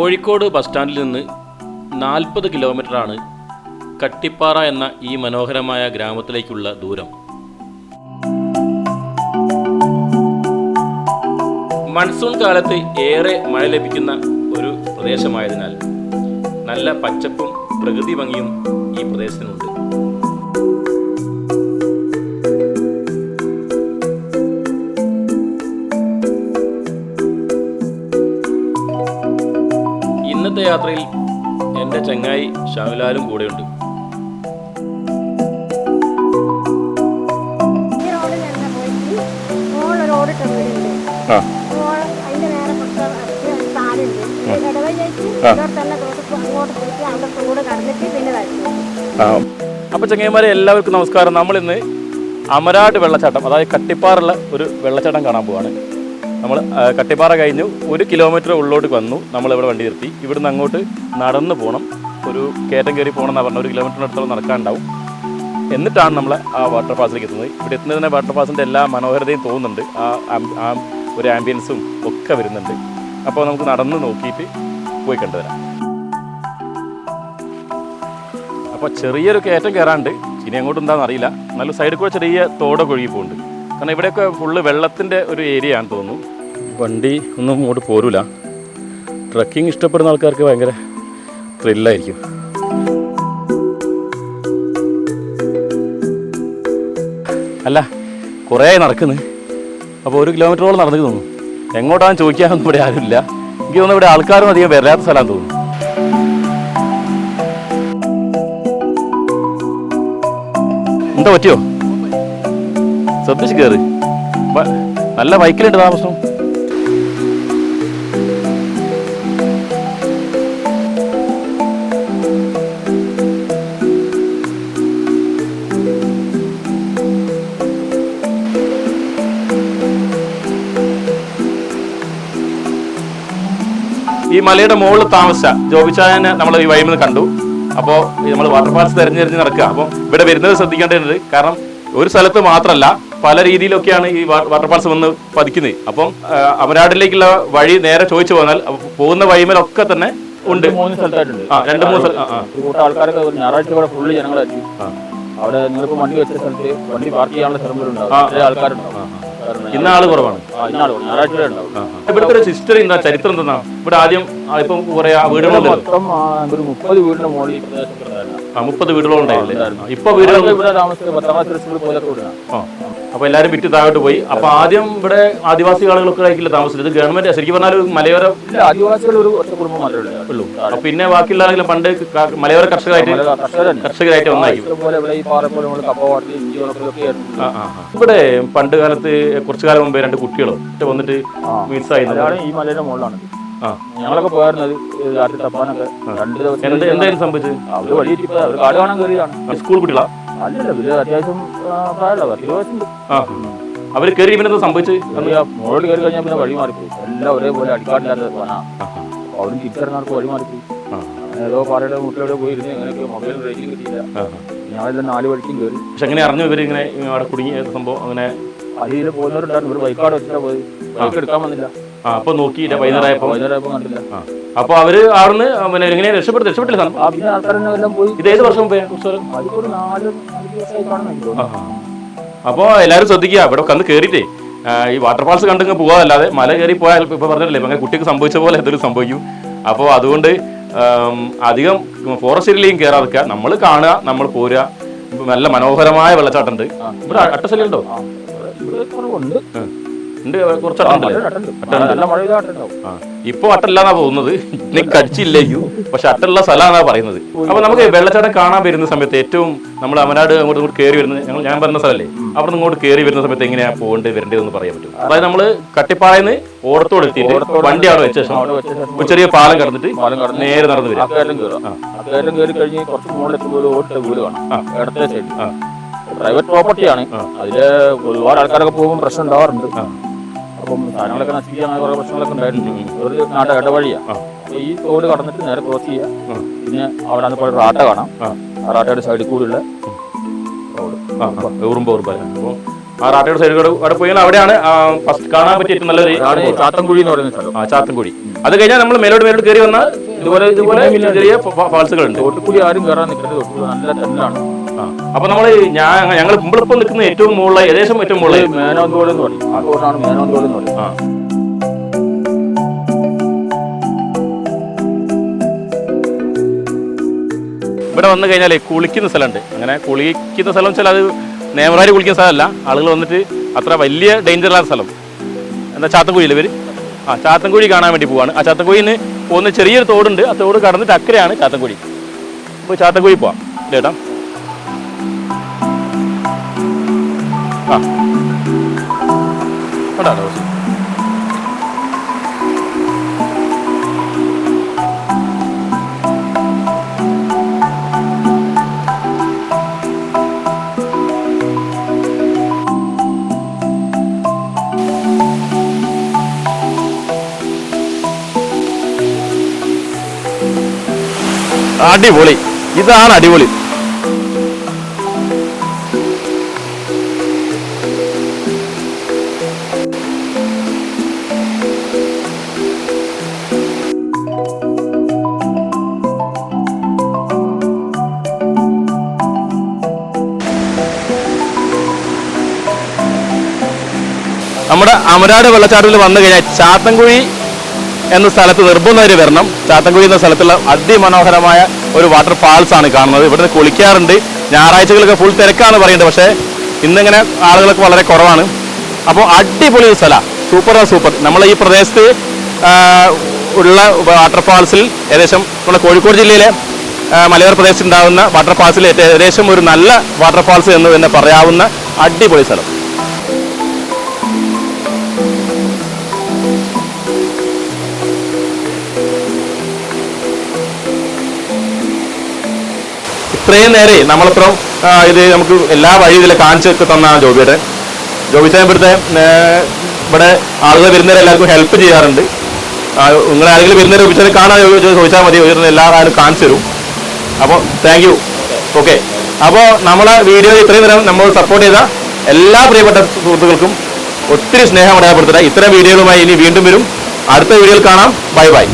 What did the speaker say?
Kozhikode bus സ്റ്റാൻഡിൽ നിന്ന് നാൽപ്പത് കിലോമീറ്ററാണ് കട്ടിപ്പാറ എന്ന ഈ മനോഹരമായ ഗ്രാമത്തിലേക്കുള്ള ദൂരം. മൺസൂൺ കാലത്ത് ഏറെ മഴ ലഭിക്കുന്ന ഒരു പ്രദേശമായതിനാൽ നല്ല പച്ചപ്പും പ്രകൃതി ഭംഗിയും ഈ പ്രദേശത്തിനുണ്ട്. പോയിട്ട് എന്റെ ചങ്ങായി ഷാമിലാലും കൂടെയുണ്ട്. അപ്പൊ അപ്പോൾ ചങ്ങായിമാരെ എല്ലാവർക്കും നമസ്കാരം. നമ്മളിന്ന് അമരാട് വെള്ളച്ചാട്ടം അതായത് കട്ടിപ്പാറുള്ള ഒരു വെള്ളച്ചാട്ടം കാണാൻ പോവാണ്. നമ്മൾ കട്ടിപ്പാറ കഴിഞ്ഞു. ഒരു കിലോമീറ്റർ ഉള്ളോട്ട് വന്നു. നമ്മൾ ഇവിടെ വണ്ടി നിർത്തി. ഇവിടുന്ന് അങ്ങോട്ട് നടന്ന് പോകണം ഒരു കയറ്റം കയറി പോകണം എന്നാണ് പറഞ്ഞ ഒരു കിലോമീറ്ററിനടുത്തോളം നടക്കാനുണ്ടാവും. എന്നിട്ടാണ് നമ്മൾ ആ വാട്ടർ ഫാൾസിലേക്ക് എത്തുന്നത്. ഇവിടെ എത്തുന്നത് തന്നെ വാട്ടർഫാൾസിന്റെ എല്ലാ മനോഹരതയും തോന്നുന്നുണ്ട്. ആ ആ ഒരു ആംബിയൻസും ഒക്കെ വരുന്നുണ്ട്. അപ്പോൾ നമുക്ക് നടന്ന് നോക്കിയിട്ട് പോയി കണ്ടുവരാം. അപ്പോൾ ചെറിയൊരു കയറ്റം കയറാണ്ട് ഇനി അങ്ങോട്ട് എന്താണെന്ന് അറിയില്ല. നല്ല സൈഡിൽ കൂടെ ചെറിയ തോടൊക്കെ ഒഴുകി പോകുന്നുണ്ട് കാരണം ഇവിടെയൊക്കെ ഫുള്ള് വെള്ളത്തിന്റെ ഒരു ഏരിയ ആണെന്ന് തോന്നുന്നു. വണ്ടി ഒന്നും ഇങ്ങോട്ട് പോരൂല. ട്രക്കിംഗ് ഇഷ്ടപ്പെടുന്ന ആൾക്കാർക്ക് ഭയങ്കര ത്രില്ലായിരിക്കും അല്ല കുറേ നടക്കുന്നു. അപ്പോൾ ഒരു കിലോമീറ്ററോളം നടന്നു തോന്നുന്നു. എങ്ങോട്ടാണെന്ന് ചോദിക്കാനൊന്നും ഇവിടെ ആരുമില്ല. എനിക്ക് തോന്നുന്നു ഇവിടെ ആൾക്കാരും അധികം വരാത്ത സ്ഥലമാണെന്ന് തോന്നുന്നു. എന്താ പറ്റിയോ? ശ്രദ്ധിച്ച് കയറി നല്ല ബൈക്കിലുണ്ട് താമസം ഈ മലയുടെ മുകളിൽ താമസിച്ച ജോബിച്ചായനെ നമ്മൾ ഈ വൈമിൽ കണ്ടു. അപ്പോൾ നമ്മൾ വാട്ടർ വാട്ടർഫാൾസ് തിരഞ്ഞെറിഞ്ഞ് നടക്കുക. അപ്പോൾ ഇവിടെ വരുന്നത് ശ്രദ്ധിക്കേണ്ടതുണ്ട്. കാരണം ഒരു സ്ഥലത്ത് മാത്രമല്ല പല രീതിയിലൊക്കെയാണ് ഈ വാട്ടർ വാട്ടർഫാൾസ് വന്ന് പതിക്കുന്നത്. അപ്പം അമരാടിലേക്കുള്ള വഴി നേരെ ചോദിച്ചു പോന്നാൽ പോകുന്ന വഴിമേലൊക്കെ തന്നെ ഉണ്ട്. മൂന്ന് സ്ഥലത്തായിട്ടുണ്ട്. രണ്ട് മൂന്ന് സ്ഥലം. ആൾക്കാരൊക്കെ ഞായറാഴ്ച കൂടെ ഫുള്ള് ജനങ്ങളായിരിക്കും അവിടെ നിങ്ങളിപ്പോ വണ്ടി വെച്ച സ്ഥലത്ത് വണ്ടി പാർക്ക് ചെയ്യാനുള്ള സ്ഥലങ്ങളുണ്ടാവും. ആൾക്കാരുണ്ടാവും കാരണം ആൾ കുറവാണ്. ആ, ഇന്നാൾ കുറവ്. ഞായറാഴ്ച. ഇവിടുത്തെ ഒരു ഹിസ്റ്ററി എന്താ ചരിത്രം എന്താ ഇവിടെ ആദ്യം ഇപ്പം കുറെ വീടുകളുണ്ട് മൊത്തം ഒരു മുപ്പത് വീടിന്റെ മുകളിൽ. ഈ പ്രദേശത്ത് ഉണ്ടായിരുന്നു. മുപ്പത് വീടുകളും ഉണ്ടായിരുന്നു. ഇപ്പൊ വീടുകൾ ഇവിടെ സ്കൂളിൽ. അപ്പൊ എല്ലാരും വിറ്റ് താഴോട്ട് പോയി. അപ്പൊ ആദ്യം ഇവിടെ ആദിവാസി ആളുകളൊക്കെ ആയിരിക്കില്ല താമസിച്ചത്? ഇത് ഗവൺമെന്റ് ശരിക്കും പറഞ്ഞാൽ ഒരു മലയോര ആദിവാസികൾ ഒരു ഒറ്റ കുടുംബം മാത്രമേ ഉള്ളൂ. ഉള്ളൂ. അപ്പൊ പിന്നെ ബാക്കിയുള്ള ആളുകൾ പണ്ട് മലയോര കർഷകരായിട്ട് കർഷകരായിട്ട് വന്നായി ഇവിടെ പണ്ട് കാലത്ത് കുറച്ചു കാലം മുമ്പേ രണ്ട് കുട്ടികളും വന്നിട്ട് മിസ്സായി അതാണ് ഈ മലയുടെ മുകളിലാണ്. ആ ഞങ്ങളൊക്കെ പോയിരുന്നത് രാത്രി തപ്പാനൊക്കെ. രണ്ട് ദിവസം എന്ത് എന്തായാലും സംഭവിച്ചത്? അവർ വഴിയിട്ട് അവർ കാട് കാണാൻ കയറിയതാണ്. സ്കൂൾ കുട്ടികളാ? അല്ലല്ല ഇവർ അത്യാവശ്യം പ്രായമുള്ള പത്ത് അവർ കയറി പിന്നെ സംഭവിച്ചു മുകളിൽ കയറി കഴിഞ്ഞാൽ പിന്നെ വഴി മാറിപ്പോയി. എല്ലാം ഒരേപോലെ അടിക്കാടില്ലാത്ത പോനാ അവിടെ തിരിച്ചറിഞ്ഞവർക്ക് വഴി മാറിപ്പോയി. ഏതോ പാറയുടെ മുട്ടിലൂടെ പോയിരുന്നു. എങ്ങനെയൊക്കെ മൊബൈൽ റേറ്റിംഗ് കിട്ടിയില്ല. ഞങ്ങളെല്ലാം നാല് വഴിക്കും കയറി പക്ഷെ എങ്ങനെ അറിഞ്ഞു ഇവർ ഇങ്ങനെ അവിടെ കുടുങ്ങിയ സംഭവം അങ്ങനെ? അതിൽ പോകുന്നവരുണ്ടായിരുന്നു. ഒരു ബൈക്കാട് വെച്ചിട്ടാ പോയി ബൈക്ക് എടുക്കാൻ വന്നില്ല. അപ്പൊ നോക്കിയില്ല വൈകുന്നേരമായപ്പോ. വൈകുന്നേരം കണ്ടില്ല. അപ്പൊ അവർ അവിടുന്ന് പിന്നെ എങ്ങനെ രക്ഷപ്പെടുത്തി രക്ഷപ്പെട്ടില്ല ഇത് ഏത് വർഷം അപ്പൊ എല്ലാരും ശ്രദ്ധിക്കുക. ഇവിടെ കന്ന് കേറിയിട്ടേ. ഈ വാട്ടർഫാൾസ് കണ്ടിങ്ങ് പോകാതല്ലാതെ മല കയറി പോയാൽ ഇപ്പൊ പറഞ്ഞില്ലേ ഇപ്പൊ അങ്ങനെ കുട്ടിക്ക് സംഭവിച്ച പോലെ എന്തെങ്കിലും സംഭവിക്കും. അപ്പോൾ അതുകൊണ്ട് അധികം ഫോറസ്റ്റ് ഏരിയയിലേക്കും കയറാതിരിക്കുക നമ്മൾ കാണുക നമ്മൾ പോരുക. നല്ല മനോഹരമായ വെള്ളച്ചാട്ടം ഉണ്ട്? ഇവിടെ അട്ടശല്യം ഉണ്ടോ ഉണ്ട്. കുറച്ച് ഇപ്പൊ അട്ടല്ലാന്നാ പോകുന്നത്. ഇനി കടിച്ചില്ലേക്കു പക്ഷെ അട്ടുള്ള സ്ഥലമാണെന്നാ പറയുന്നത്. അപ്പൊ നമുക്ക് വെള്ളച്ചാട്ടം കാണാൻ വരുന്ന സമയത്ത് ഏറ്റവും നമ്മൾ അമനാട് അങ്ങോട്ട് ഇങ്ങോട്ട് കയറി വരുന്നത് ഞങ്ങൾ ഞാൻ പറഞ്ഞ സ്ഥലമല്ലേ അവിടെ ഇങ്ങോട്ട് കയറി വരുന്ന സമയത്ത് എങ്ങനെയാ പോകേണ്ടത് വരേണ്ടതെന്ന് പറയാൻ പറ്റും. അതായത് നമ്മൾ കട്ടിപ്പാറയിൽ ഓടത്തോട് എത്തിയിട്ട് വണ്ടി അവിടെ വെച്ച ശേഷം ചെറിയ പാലം കടന്നിട്ട് നേരെ നടന്നു വരും കയറാം കഴിഞ്ഞ് കുറച്ച് വീട് കാണാം. ഇടത്തെ സൈഡ് പ്രൈവറ്റ് പ്രോപ്പർട്ടിയാണ് അതിൽ ഒരുപാട് ആൾക്കാരൊക്കെ പോകുമ്പോൾ പ്രശ്നം ഉണ്ടാവാറുണ്ട്. അപ്പം സാധനങ്ങളൊക്കെ അങ്ങനെ കുറെ പ്രശ്നങ്ങളൊക്കെ ഉണ്ടായിരുന്നു ഒരു നാട്ട ഇടവഴിയാണ് ഈ തോട് കടന്നിട്ട് നേരെ ക്രോസ് ചെയ്യുക പിന്നെ അവിടെ പോലെ പോയി റാട്ട കാണാം. ആ. റാട്ടയുടെ സൈഡിൽ കൂടിയുള്ള റോഡ് ആ ഉറുമ്പ് ഉറുമ്പ് അപ്പോൾ ആ റാട്ടയുടെ സൈഡിൽ കൂടെ അവിടെ പോയാൽ അവിടെയാണ് ഫസ്റ്റ് കാണാൻ പറ്റിയ നല്ലൊരു ചാത്തൻകുഴി എന്ന് പറയുന്ന സ്ഥലം. ആ ചാത്തൻകുഴി. അത് കഴിഞ്ഞാൽ നമ്മൾ മേലോട്ട് മേലോട്ട് കയറി വന്നാൽ ഇതുപോലെ ഇതുപോലെ ചെറിയ ഫാൾസുകളുണ്ട്. തോട്ടിൽ കൂടി ആരും കയറാൻ നിൽക്കരുത്. തോട്ടിൽ നല്ല ആ. അപ്പൊ നമ്മൾ ഞാൻ ഞങ്ങൾ മുമ്പിളിപ്പം നിൽക്കുന്ന ഏറ്റവും മുകളിൽ ഏകദേശം ഏറ്റവും മുകളിൽ മേനോന്തോട് എന്ന് പറയും. ആ തോട്ടാണ് മേനോന്തോട് എന്ന് പറയും ഇവിടെ വന്നു കഴിഞ്ഞാൽ കുളിക്കുന്ന സ്ഥലമുണ്ട്. അങ്ങനെ കുളിക്കുന്ന സ്ഥലം വെച്ചാൽ അത് നേമറാരി കുളിക്കുന്ന സ്ഥലമല്ല. ആളുകൾ വന്നിട്ട് അത്ര വലിയ ഡേഞ്ചർ ഇല്ലാത്ത സ്ഥലം. എന്താ ചാത്തൻകുഴിയിലെ പേര്? ആ ചാത്തൻകുഴി കാണാൻ വേണ്ടി പോവാണ്. ആ ചാത്തൻകുഴിന്ന് പോകുന്ന ചെറിയൊരു തോടുണ്ട്. ആ തോട് കടന്നിട്ട് അക്കരയാണ് ചാത്തൻകുഴി അപ്പോൾ ചാത്തൻകുഴി പോവാം. ചേട്ടാ ആ. കണ്ടോ? റോസ്? അടിപൊളി. ഇതാണ് അടിപൊളി. നമ്മുടെ അമരാട് വെള്ളച്ചാട്ടത്തിൽ വന്നു കഴിഞ്ഞാൽ ചാത്തൻകുഴി എന്ന സ്ഥലത്ത് നിർബന്ധമായിട്ട് വരണം. ചാത്തൻകുഴി എന്ന സ്ഥലത്തുള്ള അതിമനോഹരമായ ഒരു വാട്ടർ ഫാൾസ് ആണ് കാണുന്നത്. ഇവിടെ കുളിക്കാറുണ്ട്. ഞായറാഴ്ചകളൊക്കെ ഫുൾ തിരക്കാണ് പറയുന്നത് പക്ഷേ ഇന്നിങ്ങനെ ആളുകളൊക്കെ വളരെ കുറവാണ്. അപ്പോൾ അടിപൊളി ഒരു സ്ഥലമാണ് സൂപ്പർ സൂപ്പർ നമ്മൾ ഈ പ്രദേശത്ത് ഉള്ള വാട്ടർ ഫാൾസിൽ ഏകദേശം നമ്മുടെ കോഴിക്കോട് ജില്ലയിലെ മലയോര പ്രദേശത്ത് ഉണ്ടാകുന്ന വാട്ടർ ഫാൾസിൽ ഏകദേശം ഒരു നല്ല വാട്ടർ ഫാൾസ് എന്ന് തന്നെ പറയാവുന്ന അടിപൊളി സ്ഥലം. ഇത്രയും നേരെ നമ്മളിപ്പം ഇത് നമുക്ക് എല്ലാ വഴി ഇതിലെ കാണിച്ചൊക്കെ തന്നാണ് ജോബിയുടെ ജോബിച്ചാൻ ഇവിടുത്തെ ഇവിടെ ആളുകൾ വരുന്നവരെല്ലാവർക്കും ഹെൽപ്പ് ചെയ്യാറുണ്ട്. നിങ്ങൾ ആരെങ്കിലും വരുന്നവരെ ചോദിച്ചാൽ കാണാൻ ചോദിച്ചാൽ മതി. എല്ലാ ആളും കാണിച്ചു തരും. അപ്പോൾ താങ്ക് യു ഓക്കെ അപ്പോൾ നമ്മളെ വീഡിയോ ഇത്രയും നേരം നമ്മൾ സപ്പോർട്ട് ചെയ്ത എല്ലാ പ്രിയപ്പെട്ട സുഹൃത്തുക്കൾക്കും ഒത്തിരി സ്നേഹം അടയാളപ്പെടുത്തുക. ഇത്തരം വീഡിയോകളുമായി ഇനി വീണ്ടും വരും. അടുത്ത വീഡിയോയിൽ കാണാം. Bye bye